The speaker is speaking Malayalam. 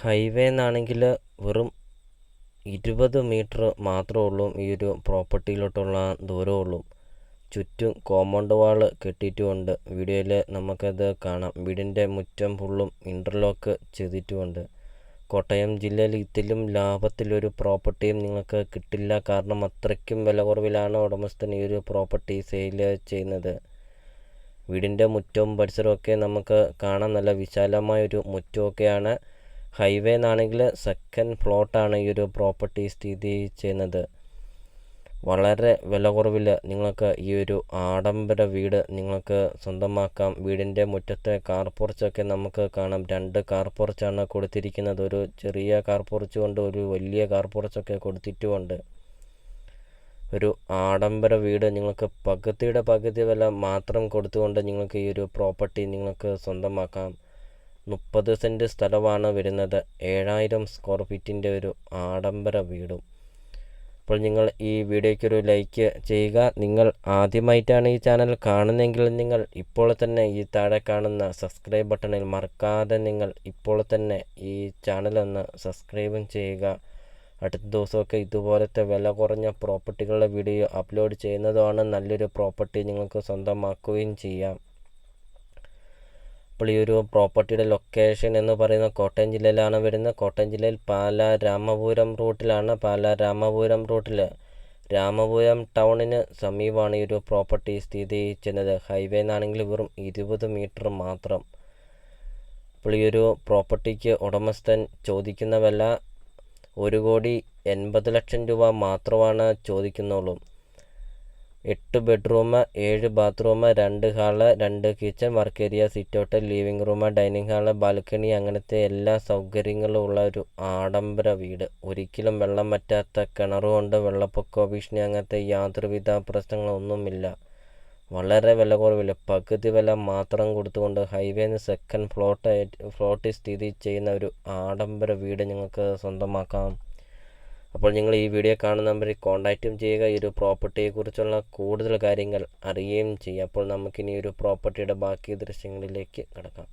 ഹൈവേ എന്നാണെങ്കിൽ വെറും ഇരുപത് മീറ്റർ മാത്രമേ ഉള്ളൂ. ഈ ഒരു പ്രോപ്പർട്ടിയിലോട്ടുള്ള ദൂരമുള്ളൂ ചുറ്റും കോമ്പൗണ്ട് വാൾ കെട്ടിയിട്ടുമുണ്ട്. വീഡിയോയിൽ നമുക്കത് കാണാം. വീടിന്റെ മുറ്റം ഫുള്ളും ഇന്റർലോക്ക് ചെയ്തിട്ടുമുണ്ട്. കോട്ടയം ജില്ലയിൽ ഇതിലും ലാഭത്തിലൊരു പ്രോപ്പർട്ടിയും നിങ്ങൾക്ക് കിട്ടില്ല. കാരണം അത്രയ്ക്കും വില കുറവിലാണ് ഉടമസ്ഥൻ ഈ ഒരു പ്രോപ്പർട്ടി സെയിൽ ചെയ്യുന്നത്. വീടിന്റെ മുറ്റവും പരിസരമൊക്കെ നമുക്ക് കാണാൻ നല്ല വിശാലമായൊരു മുറ്റമൊക്കെയാണ്. ഹൈവേ എന്നാണെങ്കിൽ സെക്കൻഡ് ഫ്ലോട്ടാണ് ഈ ഒരു പ്രോപ്പർട്ടി സ്ഥിതി ചെയ്യുന്നത്. വളരെ വില കുറവിൽ നിങ്ങൾക്ക് ഈ ഒരു ആഡംബര വീട് നിങ്ങൾക്ക് സ്വന്തമാക്കാം. വീടിന്റെ മുറ്റത്തെ കാർ നമുക്ക് കാണാം. രണ്ട് കാർ പോർച്ചാണ് കൊടുത്തിരിക്കുന്നത്. ഒരു ചെറിയ കാർ കൊണ്ട് ഒരു വലിയ കാർ കൊടുത്തിട്ടുമുണ്ട്. ഒരു ആഡംബര വീട് നിങ്ങൾക്ക് പകുതിയുടെ പകുതി വില മാത്രം കൊടുത്തുകൊണ്ട് നിങ്ങൾക്ക് ഈ ഒരു പ്രോപ്പർട്ടി നിങ്ങൾക്ക് സ്വന്തമാക്കാം. മുപ്പത് സെന്റ് സ്ഥലമാണ് വരുന്നത്. ഏഴായിരം സ്ക്വയർ ഫീറ്റിന്റെ ഒരു ആഡംബര വീടും. അപ്പോൾ നിങ്ങൾ ഈ വീഡിയോയ്ക്കൊരു ലൈക്ക് ചെയ്യുക. നിങ്ങൾ ആദ്യമായിട്ടാണ് ഈ ചാനൽ കാണുന്നതെങ്കിൽ നിങ്ങൾ ഇപ്പോൾ തന്നെ ഈ താഴെ കാണുന്ന സബ്സ്ക്രൈബ് ബട്ടണിൽ മറക്കാതെ നിങ്ങൾ ഇപ്പോൾ തന്നെ ഈ ചാനലൊന്ന് സബ്സ്ക്രൈബും ചെയ്യുക. അടുത്ത ദിവസമൊക്കെ ഇതുപോലത്തെ വില കുറഞ്ഞ പ്രോപ്പർട്ടികളുടെ വീഡിയോ അപ്ലോഡ് ചെയ്യുന്നതാണ് നല്ലൊരു പ്രോപ്പർട്ടി നിങ്ങൾക്ക് സ്വന്തമാക്കുകയും ചെയ്യാം. ഒരു പ്രോപ്പർട്ടിയുടെ ലൊക്കേഷൻ എന്ന് പറയുന്നത് കോട്ടയം ജില്ലയിലാണ് വരുന്നത്. കോട്ടയം ജില്ലയിൽ പാല രാമപുരം റൂട്ടിലാണ്. പാല രാമപുരം റൂട്ടിൽ രാമപുരം ടൗണിന് സമീപമാണ് ഈ ഒരു പ്രോപ്പർട്ടി സ്ഥിതി ചെയ്യുന്നത്. ഹൈവേ എന്നാണെങ്കിൽ വെറും ഇരുപത് മീറ്റർ മാത്രം. ഇപ്പോൾ ഈ ഒരു പ്രോപ്പർട്ടിക്ക് ഉടമസ്ഥൻ ചോദിക്കുന്ന വില ഒരു കോടി എൺപത് ലക്ഷം രൂപ മാത്രമാണ് ചോദിക്കുന്നുള്ളൂ. എട്ട് ബെഡ്റൂം ഏഴ് ബാത്റൂം രണ്ട് ഹാൾ രണ്ട് kitchen work area sitout living room dining hall balcony അങ്ങനത്തെ എല്ലാ സൗകര്യങ്ങളും ഉള്ള ഒരു ആഡംബര വീട്. ഒരിക്കലും വെള്ളം പറ്റാത്ത കിണറുകൊണ്ട് വെള്ളപ്പൊക്ക ഭീഷണി അങ്ങനത്തെ യാതൊരുവിധ പ്രശ്നങ്ങളൊന്നുമില്ല. വളരെ വില കുറവില്ല. പകുതി വില മാത്രം കൊടുത്തുകൊണ്ട് ഹൈവേന്ന് സെക്കൻഡ് ഫ്ലോട്ട് ഫ്ലോട്ടിൽ സ്ഥിതി ചെയ്യുന്ന ഒരു ആഡംബര വീട് ഞങ്ങൾക്ക് സ്വന്തമാക്കാം. അപ്പോൾ നിങ്ങൾ ഈ വീഡിയോ കാണുന്ന നമ്പറിൽ കോൺടാക്റ്റും ചെയ്യുക. ഈ ഒരു പ്രോപ്പർട്ടിയെക്കുറിച്ചുള്ള കൂടുതൽ കാര്യങ്ങൾ അറിയുകയും ചെയ്യുക. അപ്പോൾ നമുക്കിനി ഒരു പ്രോപ്പർട്ടിയുടെ ബാക്കി ദൃശ്യങ്ങളിലേക്ക് കിടക്കാം.